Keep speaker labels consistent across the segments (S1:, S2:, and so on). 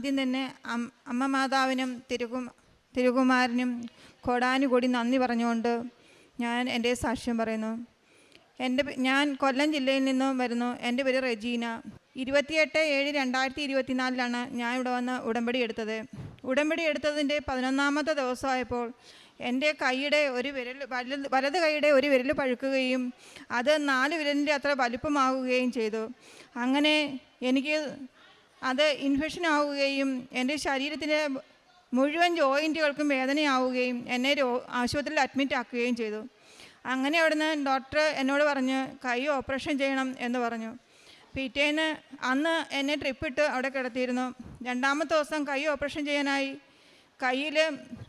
S1: ആദ്യം തന്നെ അമ്മ മാതാവിനും തിരുകു തിരുകുമാരനും കൊടാനുകൂടി നന്ദി പറഞ്ഞുകൊണ്ട് ഞാൻ എന്റെ സാക്ഷ്യം പറയുന്നു. എന്റെ ഞാൻ കൊല്ലം ജില്ലയിൽ നിന്നും വരുന്നു. എന്റെ പേര് റെജീന. ഇരുപത്തിയെട്ട് ഏഴ് രണ്ടായിരത്തി ഇരുപത്തിനാലിലാണ് ഞാൻ ഇവിടെ വന്ന് ഉടമ്പടി എടുത്തത്. ഉടമ്പടി എടുത്തതിന്റെ പതിനൊന്നാമത്തെ ദിവസമായപ്പോൾ എന്റെ കൈയുടെ ഒരു വിരൽ വലത് വലത് കൈയുടെ ഒരു വിരൽ പഴുക്കുകയും അത് നാല് വിരലിന്റെ അത്ര വലുപ്പമാവുകയും ചെയ്തു. അങ്ങനെ എനിക്ക് അത് ഇൻഫെക്ഷൻ ആവുകയും എന്റെ ശരീരത്തിന്റെ മുഴുവൻ ജോയിന്റുകൾക്കും വേദനയാവുകയും എന്നെ രോ ആശുപത്രിയിൽ അഡ്മിറ്റ് ആക്കുകയും ചെയ്തു. അങ്ങനെ അവിടുന്ന് ഡോക്ടർ എന്നോട് പറഞ്ഞ് കൈ ഓപ്പറേഷൻ ചെയ്യണം എന്ന് പറഞ്ഞു. പിറ്റേന്ന് അന്ന് എന്നെ ട്രിപ്പിട്ട് അവിടെ കിടത്തിയിരുന്നു. രണ്ടാമത്തെ ദിവസം കൈ ഓപ്പറേഷൻ ചെയ്യാനായി. കയ്യിൽ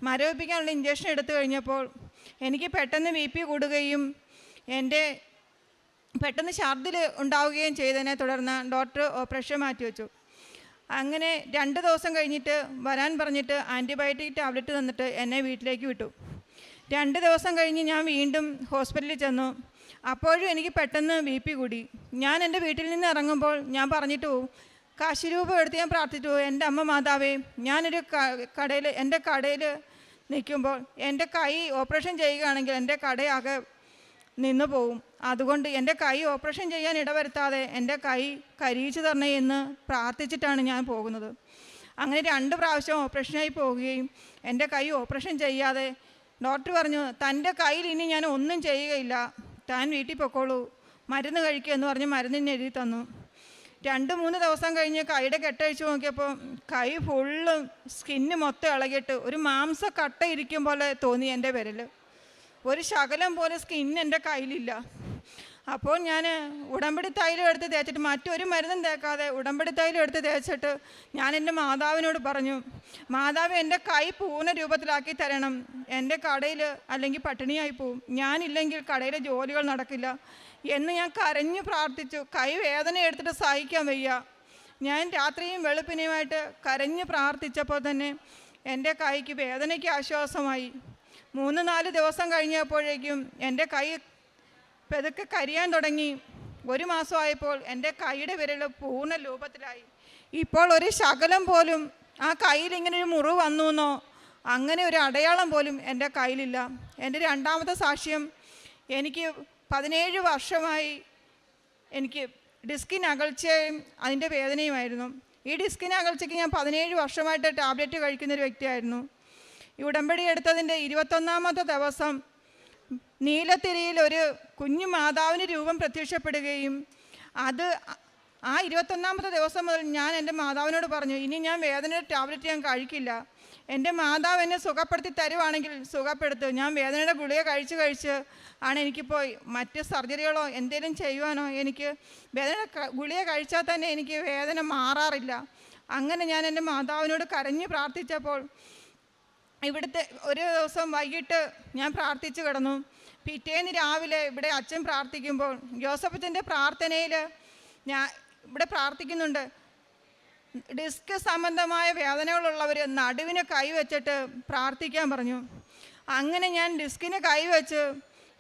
S1: മരവിപ്പിക്കാനുള്ള ഇഞ്ചക്ഷൻ എടുത്തു കഴിഞ്ഞപ്പോൾ എനിക്ക് പെട്ടെന്ന് ബി പി കൂടുകയും എന്റെ പെട്ടെന്ന് ഛർദിൽ ഉണ്ടാവുകയും ചെയ്തതിനെ തുടർന്ന് ഡോക്ടർ ഓപ്പറേഷൻ മാറ്റിവെച്ചു. അങ്ങനെ രണ്ട് ദിവസം കഴിഞ്ഞിട്ട് വരാൻ പറഞ്ഞിട്ട് ആന്റിബയോട്ടിക് ടാബ്ലറ്റ് തന്നിട്ട് എന്നെ വീട്ടിലേക്ക് വിട്ടു. രണ്ട് ദിവസം കഴിഞ്ഞ് ഞാൻ വീണ്ടും ഹോസ്പിറ്റലിൽ ചെന്നു. അപ്പോഴും എനിക്ക് പെട്ടെന്ന് ബി പി കൂടി. ഞാൻ എന്റെ വീട്ടിൽ നിന്ന് ഇറങ്ങുമ്പോൾ ഞാൻ പറഞ്ഞിട്ട് പോവും എടുത്ത് ഞാൻ പ്രാർത്ഥിച്ചു. പോകും എന്റെ അമ്മ മാതാവേ ഞാനൊരു കടയിൽ എന്റെ കടയിൽ നിൽക്കുമ്പോൾ എന്റെ കൈ ഓപ്പറേഷൻ ചെയ്യുകയാണെങ്കിൽ എന്റെ കടയാകെ നിന്ന് പോവും. അതുകൊണ്ട് എന്റെ കൈ ഓപ്പറേഷൻ ചെയ്യാൻ ഇടവരുത്താതെ എന്റെ കൈ കരിയിച്ചു തരണേ എന്ന് പ്രാർത്ഥിച്ചിട്ടാണ് ഞാൻ പോകുന്നത്. അങ്ങനെ രണ്ട് പ്രാവശ്യം ഓപ്പറേഷനായി പോവുകയും എന്റെ കൈ ഓപ്പറേഷൻ ചെയ്യാതെ ഡോക്ടർ പറഞ്ഞു തന്റെ കയ്യിൽ ഇനി ഞാൻ ഒന്നും ചെയ്യുകയില്ല. താൻ വീട്ടിൽ പൊക്കോളൂ. മരുന്ന് കഴിക്കുക എന്ന് പറഞ്ഞ് മരുന്നിന് എഴുതി തന്നു. രണ്ട് മൂന്ന് ദിവസം കഴിഞ്ഞ് കൈയുടെ കെട്ടഴിച്ച് നോക്കിയപ്പോൾ കൈ ഫുള്ള് സ്കിന്ന് മൊത്തം ഇളകിയിട്ട് ഒരു മാംസ കട്ട ഇരിക്കും പോലെ തോന്നി എന്റെ വിരൽ ഒരു ശകലം പോലെ സ്കിൻ എന്റെ കയ്യിലില്ല. അപ്പോൾ ഞാൻ ഉടമ്പടി തൈലം എടുത്ത് തേച്ചിട്ട് മറ്റൊരു മരുന്നും തേക്കാതെ ഉടമ്പടി തൈലം എടുത്ത് തേച്ചിട്ട് ഞാൻ എന്റെ മാതാവിനോട് പറഞ്ഞു മാതാവ് എന്റെ കൈ പൂർണ രൂപത്തിലാക്കി തരണം. എന്റെ കടയിൽ അല്ലെങ്കിൽ പട്ടിണിയായി പോവും. ഞാനില്ലെങ്കിൽ കടയിലെ ജോലികൾ നടക്കില്ല. എന്ന് ഞാൻ കരഞ്ഞു പ്രാർത്ഥിച്ചു. കൈ വേദന എടുത്തിട്ട് സഹിക്കാൻ വയ്യ. ഞാൻ രാത്രിയും വെളുപ്പിനെയുമായിട്ട് കരഞ്ഞു പ്രാർത്ഥിച്ചപ്പോൾ തന്നെ എന്റെ കൈക്ക് വേദനയ്ക്ക് ആശ്വാസമായി. മൂന്ന് നാല് ദിവസം കഴിഞ്ഞപ്പോഴേക്കും എന്റെ കൈ പെതുക്കെ കരിയാൻ തുടങ്ങി. ഒരു മാസമായപ്പോൾ എന്റെ കൈയുടെ വിരൽ പൂർണ രൂപത്തിലായി. ഇപ്പോൾ ഒരു ശകലം പോലും ആ കയ്യിൽ ഇങ്ങനെ ഒരു മുറിവ് വന്നു എന്നോ അങ്ങനെ ഒരു അടയാളം പോലും എന്റെ കയ്യിലില്ല. എന്റെ രണ്ടാമത്തെ സാക്ഷ്യം എനിക്ക് പതിനേഴ് വർഷമായി എനിക്ക് ഡിസ്കിൻ അകൽച്ചയും അതിന്റെ വേദനയുമായിരുന്നു. ഈ ഡിസ്കിൻ അകൽച്ചയ്ക്ക് ഞാൻ പതിനേഴ് വർഷമായിട്ട് ടാബ്ലറ്റ് കഴിക്കുന്ന ഒരു വ്യക്തിയായിരുന്നു. ഈ ഉടമ്പടി എടുത്തതിന്റെ ഇരുപത്തൊന്നാമത്തെ ദിവസം നീലത്തിരിയിൽ ഒരു കുഞ്ഞു മാതാവിന് രൂപം പ്രത്യക്ഷപ്പെടുകയും അത് ആ ഇരുപത്തൊന്നാമത്തെ ദിവസം മുതൽ ഞാൻ എന്റെ മാതാവിനോട് പറഞ്ഞു ഇനി ഞാൻ വേദന ടാബ്ലറ്റ് ഞാൻ കഴിക്കില്ല. എന്റെ മാതാവ് എന്നെ സുഖപ്പെടുത്തി തരുവാണെങ്കിൽ സുഖപ്പെടുത്തും. ഞാൻ വേദനയുടെ ഗുളിക കഴിച്ച് കഴിച്ച് ആണ് എനിക്കിപ്പോൾ മറ്റ് സർജറികളോ എന്തെങ്കിലും ചെയ്യുവാനോ എനിക്ക് വേദന ഗുളിക കഴിച്ചാൽ തന്നെ എനിക്ക് വേദന മാറാറില്ല. അങ്ങനെ ഞാൻ എന്റെ മാതാവിനോട് കരഞ്ഞ് പ്രാർത്ഥിച്ചപ്പോൾ ഇവിടുത്തെ ഒരു ദിവസം വൈകിട്ട് ഞാൻ പ്രാർത്ഥിച്ചു കിടന്നു. പിറ്റേന്ന് രാവിലെ ഇവിടെ അച്ഛൻ പ്രാർത്ഥിക്കുമ്പോൾ ജോസഫത്തിന്റെ പ്രാർത്ഥനയിൽ ഞാൻ ഇവിടെ പ്രാർത്ഥിക്കുന്നുണ്ട്. ഡിസ്ക് സംബന്ധമായ വേദനകളുള്ളവർ നടുവിന് കൈവച്ചിട്ട് പ്രാർത്ഥിക്കാൻ പറഞ്ഞു. അങ്ങനെ ഞാൻ ഡിസ്കിന് കൈവച്ച്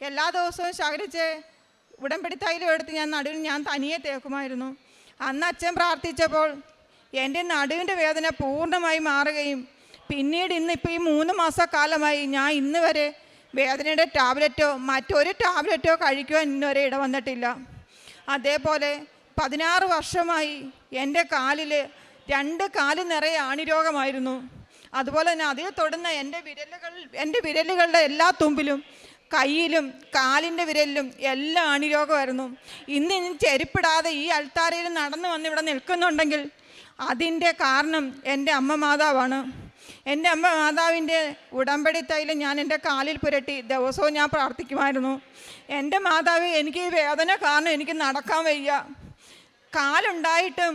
S1: എല്ലാ ദിവസവും ശകരിച്ച് ഉടമ്പടി തൈലം എടുത്ത് ഞാൻ നടുവിൽ ഞാൻ തനിയെ തേക്കുമായിരുന്നു. അന്ന് അച്ഛൻ പ്രാർത്ഥിച്ചപ്പോൾ എന്റെ നടുവിന്റെ വേദന പൂർണമായി മാറുകയും പിന്നീട് ഇന്ന് ഇപ്പോൾ ഈ മൂന്ന് മാസക്കാലമായി ഞാൻ ഇന്ന് വരെ വേദനയുടെ ടാബ്ലറ്റോ മറ്റൊരു ടാബ്ലറ്റോ കഴിക്കുവാൻ ഇന്നുവരെ ഇടവന്നിട്ടില്ല അതേപോലെ പതിനാറ് വർഷമായി എന്റെ കാലിൽ രണ്ട് കാൽ നിറയെ ആണിരോഗമായിരുന്നു. അതുപോലെ തന്നെ അതിൽ തൊടുന്ന എന്റെ വിരലുകൾ എന്റെ വിരലുകളുടെ എല്ലാ തുമ്പിലും കയ്യിലും കാലിന്റെ വിരലിലും എല്ലാം അണിരോഗമായിരുന്നു ഇന്ന് ഇനി ചെരുപ്പിടാതെ ഈ അൾത്താരയിൽ നടന്നു വന്ന് ഇവിടെ നിൽക്കുന്നുണ്ടെങ്കിൽ അതിന്റെ കാരണം എന്റെ അമ്മ മാതാവാണ്. എന്റെ അമ്മ മാതാവിന്റെ ഉടമ്പടി തൈലം ഞാൻ എന്റെ കാലിൽ പുരട്ടി ദിവസവും ഞാൻ പ്രാർത്ഥിക്കുമായിരുന്നു. എന്റെ മാതാവ് എനിക്ക് ഈ വേദന കാരണം എനിക്ക് നടക്കാൻ വയ്യ. കാലുണ്ടായിട്ടും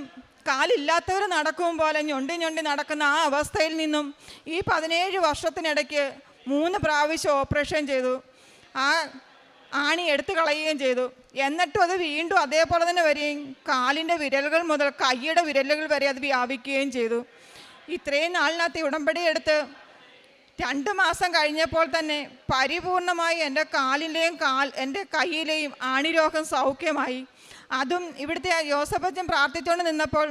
S1: കാലില്ലാത്തവർ നടക്കും പോലെ ഞൊണ്ടി ഞൊണ്ടി നടക്കുന്ന ആ അവസ്ഥയിൽ നിന്നും ഈ പതിനേഴ് വർഷത്തിനിടയ്ക്ക് മൂന്ന് പ്രാവശ്യം ഓപ്പറേഷൻ ചെയ്തു. ആ ആണി എടുത്തു കളയുകയും ചെയ്തു. എന്നിട്ടും അത് വീണ്ടും അതേപോലെ തന്നെ വരികയും കാലിന്റെ വിരലുകൾ മുതൽ കൈയുടെ വിരലുകൾ വരെ അത് വ്യാപിക്കുകയും ചെയ്തു. ഇത്രയും നാളിനകത്ത് ഉടമ്പടി എടുത്ത് രണ്ട് മാസം കഴിഞ്ഞപ്പോൾ തന്നെ പരിപൂർണമായി എന്റെ കാലിന്റെയും കാൽ എന്റെ കയ്യിലെയും ആണിരോഗം സൗഖ്യമായി. അതും ഇവിടുത്തെ യോസഫജൻ പ്രാർത്ഥിച്ചുകൊണ്ട് നിന്നപ്പോൾ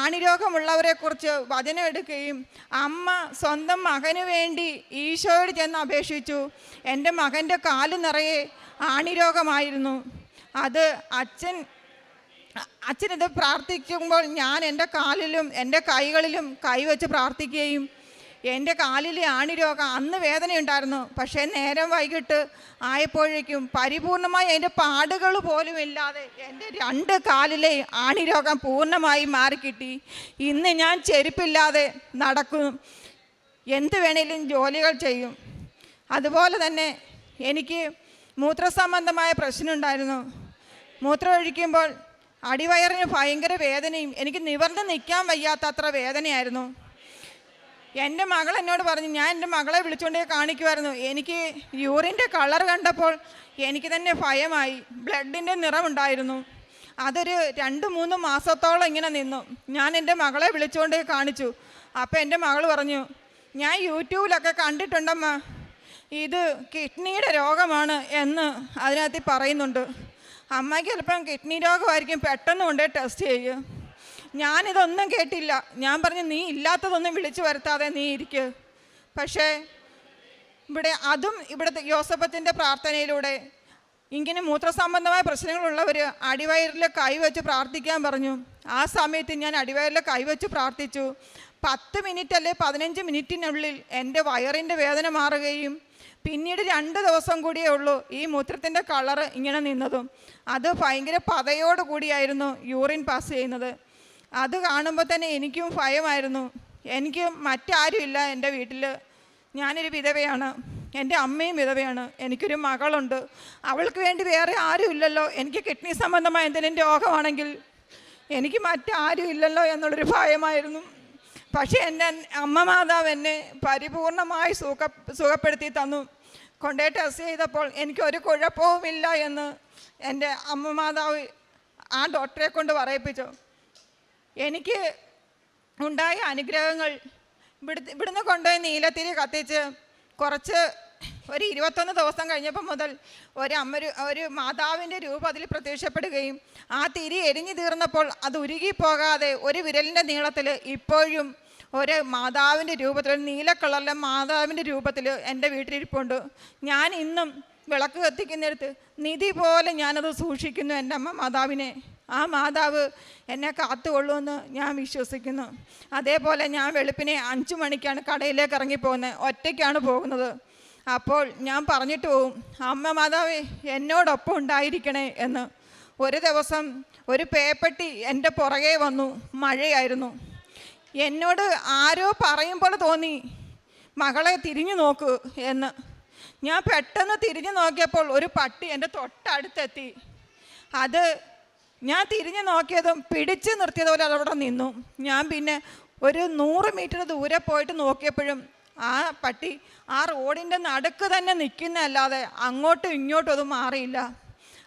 S1: ആണിരോഗമുള്ളവരെക്കുറിച്ച് വചനം എടുക്കുകയും അമ്മ സ്വന്തം മകന് വേണ്ടി ഈശോയോട് ചെന്ന് അപേക്ഷിച്ചു. എന്റെ മകന്റെ കാൽ നിറയെ ആണിരോഗമായിരുന്നു. അത് അച്ഛൻ അച്ഛനിത് പ്രാർത്ഥിക്കുമ്പോൾ ഞാൻ എന്റെ കാലിലും എന്റെ കൈകളിലും കൈവച്ച് പ്രാർത്ഥിക്കുകയും എന്റെ കാലിലെ ആണിരോഗം അന്ന് വേദനയുണ്ടായിരുന്നു. പക്ഷേ നേരം വൈകിട്ട് ആയപ്പോഴേക്കും പരിപൂർണമായി അതിന്റെ പാടുകൾ പോലും ഇല്ലാതെ എന്റെ രണ്ട് കാലിലെ ആണിരോഗം പൂർണമായി മാറിക്കിട്ടി. ഇന്ന് ഞാൻ ചെരുപ്പില്ലാതെ നടക്കും. എന്ത് വേണേലും ജോലികൾ ചെയ്യും. അതുപോലെ തന്നെ എനിക്ക് മൂത്രസംബന്ധമായ പ്രശ്നമുണ്ടായിരുന്നു. മൂത്രം ഒഴിക്കുമ്പോൾ അടിവയറിന് ഭയങ്കര വേദനയും. എനിക്ക് നിവർന്ന് നിൽക്കാൻ വയ്യാത്ത അത്ര വേദനയായിരുന്നു. എന്റെ മകൾ എന്നോട് പറഞ്ഞു ഞാൻ എന്റെ മകളെ വിളിച്ചുകൊണ്ടേ കാണിക്കുമായിരുന്നു എനിക്ക് യൂറിന്റെ കളർ കണ്ടപ്പോൾ എനിക്ക് തന്നെ ഭയമായി. ബ്ലഡിന്റെ നിറമുണ്ടായിരുന്നു. അതൊരു രണ്ട് മൂന്ന് മാസത്തോളം ഇങ്ങനെ നിന്നു. ഞാൻ എന്റെ മകളെ വിളിച്ചുകൊണ്ടേ കാണിച്ചു. അപ്പോൾ എന്റെ മകൾ പറഞ്ഞു ഞാൻ യൂട്യൂബിലൊക്കെ കണ്ടിട്ടുണ്ടമ്മ. ഇത് കിഡ്നിയുടെ രോഗമാണ് എന്ന് അതിനകത്ത് പറയുന്നുണ്ട്. അമ്മയ്ക്ക് ചിലപ്പം കിഡ്നി രോഗമായിരിക്കും. പെട്ടെന്ന് കൊണ്ടുപോയി ടെസ്റ്റ് ചെയ്യും. ഞാനിതൊന്നും കേട്ടില്ല. ഞാൻ പറഞ്ഞു നീ ഇല്ലാത്തതൊന്നും വിളിച്ചു വരുത്താതെ നീ ഇരിക്ക്. പക്ഷേ ഇവിടെ അതും ഇവിടുത്തെ യോസഫത്തിന്റെ പ്രാർത്ഥനയിലൂടെ ഇങ്ങനെ മൂത്രസംബന്ധമായ പ്രശ്നങ്ങളുള്ളവർ അടിവയറിൽ കൈവച്ച് പ്രാർത്ഥിക്കാൻ പറഞ്ഞു. ആ സമയത്ത് ഞാൻ അടിവയറിൽ കൈവച്ച് പ്രാർത്ഥിച്ചു. പത്ത് മിനിറ്റ് അല്ലെ പതിനഞ്ച് മിനിറ്റിനുള്ളിൽ എന്റെ വയറിന്റെ വേദന മാറുകയും പിന്നീട് രണ്ട് ദിവസം കൂടിയേ ഉള്ളൂ ഈ മൂത്രത്തിന്റെ കളറ് ഇങ്ങനെ നിന്നതും. അത് ഭയങ്കര പതയോട് കൂടിയായിരുന്നു യൂറിൻ പാസ് ചെയ്യുന്നത്. അത് കാണുമ്പോൾ തന്നെ എനിക്കും ഭയമായിരുന്നു. എനിക്ക് മറ്റാരും ഇല്ല എന്റെ വീട്ടിൽ ഞാനൊരു വിധവയാണ്. എന്റെ അമ്മയും വിധവയാണ്. എനിക്കൊരു മകളുണ്ട്. അവൾക്ക് വേണ്ടി വേറെ ആരും ഇല്ലല്ലോ എനിക്ക് കിഡ്നി സംബന്ധമായ എന്തെങ്കിലും രോഗമാണെങ്കിൽ എനിക്ക് മറ്റാരും ഇല്ലല്ലോ എന്നുള്ളൊരു ഭയമായിരുന്നു. പക്ഷേ എന്റെ അമ്മ മാതാവ് എന്നെ പരിപൂർണമായി സുഖ സുഖപ്പെടുത്തി തന്നു. കൊണ്ടേ ടെസ്റ്റ് ചെയ്തപ്പോൾ എനിക്കൊരു കുഴപ്പവുമില്ല എന്ന് എന്റെ അമ്മ മാതാവ് ആ ഡോക്ടറെ കൊണ്ട് പറയിപ്പിച്ചു. എനിക്ക് ഉണ്ടായ അനുഗ്രഹങ്ങൾ ഇവിടുന്ന് കൊണ്ടുപോയി നീലത്തിരി കത്തിച്ച് കുറച്ച് ഒരു ഇരുപത്തൊന്ന് ദിവസം കഴിഞ്ഞപ്പോൾ മുതൽ ഒരു അമ്മ ഒരു മാതാവിന്റെ രൂപം അതിൽ പ്രത്യക്ഷപ്പെടുകയും ആ തിരി എരിഞ്ഞു തീർന്നപ്പോൾ അത് ഉരുകിപ്പോകാതെ ഒരു വിരലിന്റെ നീളത്തിൽ ഇപ്പോഴും ഒരു മാതാവിന്റെ രൂപത്തിൽ നീല കളറിലെ മാതാവിന്റെ രൂപത്തിൽ എന്റെ വീട്ടിലിരിപ്പുണ്ട്. ഞാൻ ഇന്നും വിളക്ക് കത്തിക്കുന്നിടത്ത് നിധി പോലെ ഞാനത് സൂക്ഷിക്കുന്നു എന്റെ അമ്മ മാതാവിനെ. ആ മാതാവ് എന്നെ കാത്തുകൊള്ളുമെന്ന് ഞാൻ വിശ്വസിക്കുന്നു. അതേപോലെ ഞാൻ വെളുപ്പിനെ അഞ്ചു മണിക്കാണ് കടയിലേക്ക് ഇറങ്ങിപ്പോകുന്നത്. ഒറ്റയ്ക്കാണ് പോകുന്നത്. അപ്പോൾ ഞാൻ പറഞ്ഞിട്ട് പോവും അമ്മ മാതാവേ എന്നോടൊപ്പം ഉണ്ടായിരിക്കണേ എന്ന്. ഒരു ദിവസം ഒരു പേപ്പട്ടി എന്റെ പുറകെ വന്നു മഴയായിരുന്നു. എന്നോട് ആരോ പറയും പോലെ തോന്നി മകളെ തിരിഞ്ഞു നോക്ക് എന്ന്. ഞാൻ പെട്ടെന്ന് തിരിഞ്ഞു നോക്കിയപ്പോൾ ഒരു പട്ടി എന്റെ തൊട്ടടുത്തെത്തി. അത് ഞാൻ തിരിഞ്ഞു നോക്കിയതും പിടിച്ചു നിർത്തിയതുപോലെ അതവിടെ നിന്നു. ഞാൻ പിന്നെ ഒരു നൂറ് മീറ്റർ ദൂരെ പോയിട്ട് നോക്കിയപ്പോഴും ആ പട്ടി ആ റോഡിന്റെ നടുക്ക് തന്നെ നിൽക്കുന്നതല്ലാതെ അങ്ങോട്ടും ഇങ്ങോട്ടും അത് മാറിയില്ല.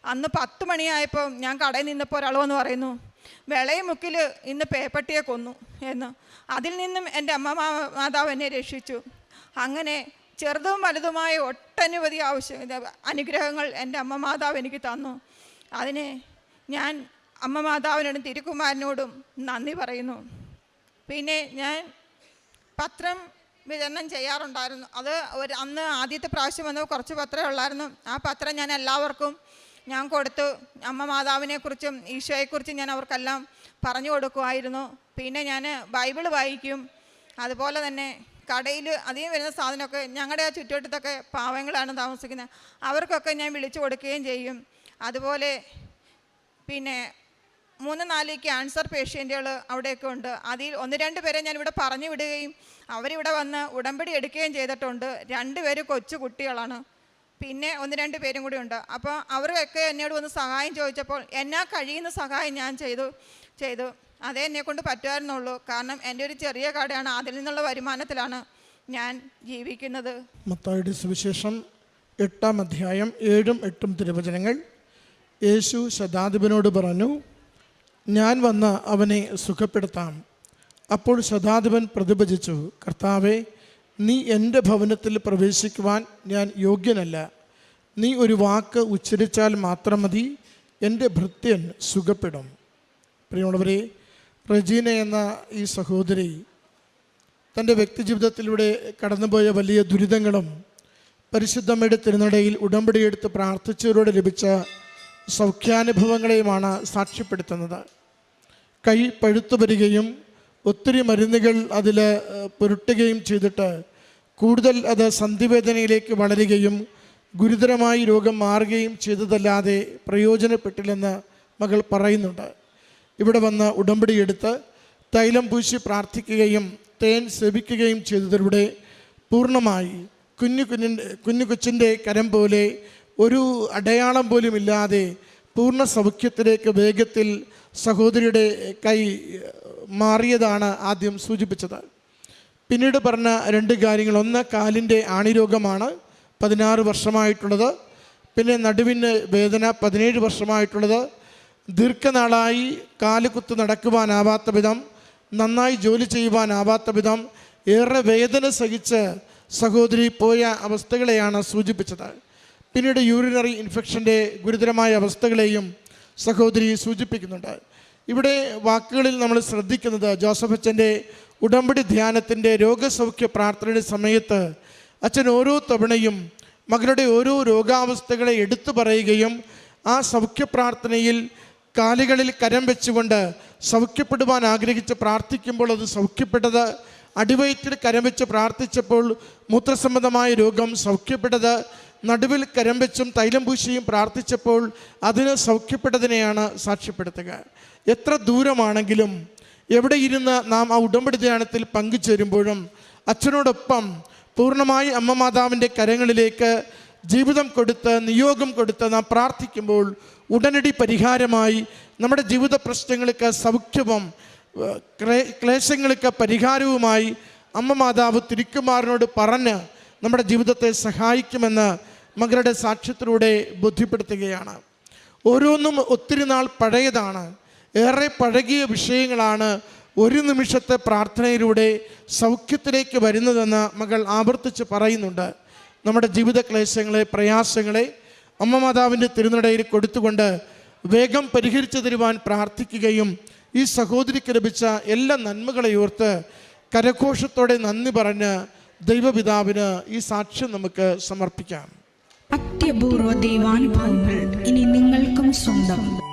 S1: അന്ന് പത്ത് മണിയായപ്പോൾ ഞാൻ കടയിൽ നിന്നപ്പോൾ ഒരാൾ വന്ന് പറയുന്നു വിളയുമുക്കിൽ ഇന്ന് പേപ്പട്ടിയെ കൊന്നു എന്ന്. അതിൽ നിന്നും എന്റെ അമ്മ മാതാവ് എന്നെ രക്ഷിച്ചു. അങ്ങനെ ചെറുതും വലുതുമായ ഒട്ടനവധി ആവശ്യം അനുഗ്രഹങ്ങൾ എന്റെ അമ്മ മാതാവ് എനിക്ക് തന്നു. അതിനെ ഞാൻ അമ്മ മാതാവിനോടും തിരുക്കുമാരനോടും നന്ദി പറയുന്നു. പിന്നെ ഞാൻ പത്രം വിതരണം ചെയ്യാറുണ്ടായിരുന്നു. അത് ഒരു അന്ന് ആദ്യത്തെ പ്രാവശ്യം വന്നത് കുറച്ച് പത്രമേ ഉള്ളായിരുന്നു. ആ പത്രം ഞാൻ എല്ലാവർക്കും ഞാൻ കൊടുത്തു. അമ്മ മാതാവിനെക്കുറിച്ചും ഈശോയെക്കുറിച്ചും ഞാൻ അവർക്കെല്ലാം പറഞ്ഞു കൊടുക്കുമായിരുന്നു. പിന്നെ ഞാൻ ബൈബിൾ വായിക്കും. അതുപോലെ തന്നെ കടയിൽ അധികം വരുന്ന സാധനമൊക്കെ ഞങ്ങളുടെ ആ ചുറ്റുവട്ടത്തൊക്കെ പാവങ്ങളാണ് താമസിക്കുന്നത്. അവർക്കൊക്കെ ഞാൻ വിളിച്ചു കൊടുക്കുകയും ചെയ്യും. അതുപോലെ പിന്നെ മൂന്ന് നാല് ക്യാൻസർ പേഷ്യന്റുകൾ അവിടെയൊക്കെ ഉണ്ട്. അതിൽ ഒന്ന് രണ്ട് പേരെ ഞാൻ ഇവിടെ പറഞ്ഞു വിടുകയും അവരിവിടെ വന്ന് ഉടമ്പടി എടുക്കുകയും ചെയ്തിട്ടുണ്ട്. രണ്ട് പേര് കൊച്ചു കുട്ടികളാണ്. പിന്നെ ഒന്ന് രണ്ട് പേരും കൂടി ഉണ്ട്. അപ്പോൾ അവരൊക്കെ എന്നോട് വന്ന് സഹായം ചോദിച്ചപ്പോൾ എന്നാ കഴിയുന്ന സഹായം ഞാൻ ചെയ്തു ചെയ്തു. അതേ എന്നെ കൊണ്ട് പറ്റുമായിരുന്നുള്ളൂ. കാരണം എന്റെ ഒരു ചെറിയ കടയാണ്. അതിൽ നിന്നുള്ള വരുമാനത്തിലാണ് ഞാൻ ജീവിക്കുന്നത്.
S2: മത്തായുടെ സുവിശേഷം എട്ടാം അധ്യായം ഏഴും എട്ടും തിരുവചനങ്ങൾ. യേശു ശതാധിപനോട് പറഞ്ഞു ഞാൻ വന്ന് അവനെ സുഖപ്പെടുത്താം. അപ്പോൾ ശതാധിപൻ പ്രതിഭജിച്ചു കർത്താവെ നീ എന്റെ ഭവനത്തിൽ പ്രവേശിക്കുവാൻ ഞാൻ യോഗ്യനല്ല. നീ ഒരു വാക്ക് ഉച്ചരിച്ചാൽ മാത്രം മതി എന്റെ ഭൃത്യൻ സുഖപ്പെടും. പ്രിയമുള്ളവരെ റജീന എന്ന ഈ സഹോദരി തന്റെ വ്യക്തിജീവിതത്തിലൂടെ കടന്നുപോയ വലിയ ദുരിതങ്ങളും പരിശുദ്ധമ്മയുടെ തിരുനടയിൽ ഉടമ്പടിയെടുത്ത് പ്രാർത്ഥിച്ചവരോട് ലഭിച്ച സൗഖ്യാനുഭവങ്ങളെയുമാണ് സാക്ഷ്യപ്പെടുത്തുന്നത്. കൈ പഴുത്തു വരികയും ഒത്തിരി മരുന്നുകൾ അതിൽ പുരട്ടുകയും ചെയ്തിട്ട് കൂടുതൽ അത് സന്ധിവേദനയിലേക്ക് വളരുകയും ഗുരുതരമായി രോഗം മാറുകയും ചെയ്തതല്ലാതെ പ്രയോജനപ്പെട്ടില്ലെന്ന് മകൾ പറയുന്നുണ്ട്. ഇവിടെ വന്ന് ഉടമ്പടിയെടുത്ത് തൈലം പൂശി പ്രാർത്ഥിക്കുകയും തേൻ സേവിക്കുകയും ചെയ്തതിലൂടെ പൂർണമായി കുഞ്ഞു കുഞ്ഞിന്റെ കുഞ്ഞു കൊച്ചിന്റെ കരം പോലെ ഒരു അടയാളം പോലും ഇല്ലാതെ പൂർണ സൗഖ്യത്തിലേക്ക് വേഗത്തിൽ സഹോദരിയുടെ കൈ മാറിയതാണ് ആദ്യം സൂചിപ്പിച്ചത്. പിന്നീട് പറഞ്ഞ രണ്ട് കാര്യങ്ങൾ. ഒന്ന് കാലിന്റെ ആണിരോഗമാണ് പതിനാറ് വർഷമായിട്ടുള്ളത്. പിന്നെ നടുവിന് വേദന പതിനേഴ് വർഷമായിട്ടുള്ളത്. ദീർഘനാളായി കാലുകുത്ത് നടക്കുവാനാവാത്ത വിധം നന്നായി ജോലി ചെയ്യുവാനാവാത്ത വിധം ഏറെ വേദന സഹിച്ച് സഹോദരി പോയ അവസ്ഥകളെയാണ് സൂചിപ്പിച്ചത്. പിന്നീട് യൂറിനറി ഇൻഫെക്ഷന്റെ ഗുരുതരമായ അവസ്ഥകളെയും സഹോദരി സൂചിപ്പിക്കുന്നുണ്ട്. ഇവിടെ വാക്കുകളിൽ നമ്മൾ ശ്രദ്ധിക്കുന്നത് ജോസഫ് അച്ഛന്റെ ഉടമ്പടി ധ്യാനത്തിന്റെ രോഗസൗഖ്യ പ്രാർത്ഥനയുടെ സമയത്ത് അച്ഛൻ ഓരോ തവണയും മകളുടെ ഓരോ രോഗാവസ്ഥകളെ എടുത്തു പറയുകയും ആ സൗഖ്യ പ്രാർത്ഥനയിൽ കാലുകളിൽ കരം വെച്ചുകൊണ്ട് സൗഖ്യപ്പെടുവാൻ ആഗ്രഹിച്ച് പ്രാർത്ഥിക്കുമ്പോൾ അത് സൗഖ്യപ്പെട്ടത് അടിവയറ്റിൽ കരം വെച്ച് പ്രാർത്ഥിച്ചപ്പോൾ മൂത്രസംബന്ധമായ രോഗം സൗഖ്യപ്പെട്ടത് നടുവിൽ കരം വെച്ചും തൈലം പൂശിയും പ്രാർത്ഥിച്ചപ്പോൾ അതിന് സൗഖ്യപ്പെട്ടതിനെയാണ് സാക്ഷ്യപ്പെടുത്തുക. എത്ര ദൂരമാണെങ്കിലും എവിടെ ഇരുന്ന് നാം ആ ഉടമ്പടി ധ്യാനത്തിൽ പങ്കുചേരുമ്പോഴും അച്ഛനോടൊപ്പം പൂർണമായി അമ്മ മാതാവിന്റെ കരങ്ങളിലേക്ക് ജീവിതം കൊടുത്ത് നിയോഗം കൊടുത്ത് നാം പ്രാർത്ഥിക്കുമ്പോൾ ഉടനടി പരിഹാരമായി നമ്മുടെ ജീവിത പ്രശ്നങ്ങൾക്ക് സൗഖ്യവും ക്ലേശങ്ങൾക്ക് പരിഹാരവുമായി അമ്മ മാതാവ് തിരിക്കുമാറിനോട് പറഞ്ഞ് നമ്മുടെ ജീവിതത്തെ സഹായിക്കുമെന്ന് മകളുടെ സാക്ഷ്യത്തിലൂടെ ബോധ്യപ്പെടുത്തുകയാണ്. ഓരോന്നും ഒത്തിരി നാൾ പഴയതാണ്. ഏറെ പഴകിയ വിഷയങ്ങളാണ് ഒരു നിമിഷത്തെ പ്രാർത്ഥനയിലൂടെ സൗഖ്യത്തിലേക്ക് വരുന്നതെന്ന് മകൾ ആവർത്തിച്ച് പറയുന്നുണ്ട്. നമ്മുടെ ജീവിത ക്ലേശങ്ങളെ പ്രയാസങ്ങളെ അമ്മ മാതാവിന്റെ തിരുനടയിൽ കൊടുത്തുകൊണ്ട് വേഗം പരിഹരിച്ചു തരുവാൻ പ്രാർത്ഥിക്കുകയും ഈ സഹോദരിക്ക് ലഭിച്ച എല്ലാ നന്മകളെ ഓർത്ത് കരഘോഷത്തോടെ നന്ദി പറഞ്ഞ് ദൈവപിതാവിന് ഈ സാക്ഷ്യം നമുക്ക് സമർപ്പിക്കാം.
S3: അത്യപൂർവ ദൈവാനുഭവങ്ങൾ ഇനി നിങ്ങൾക്കും സ്വന്തം.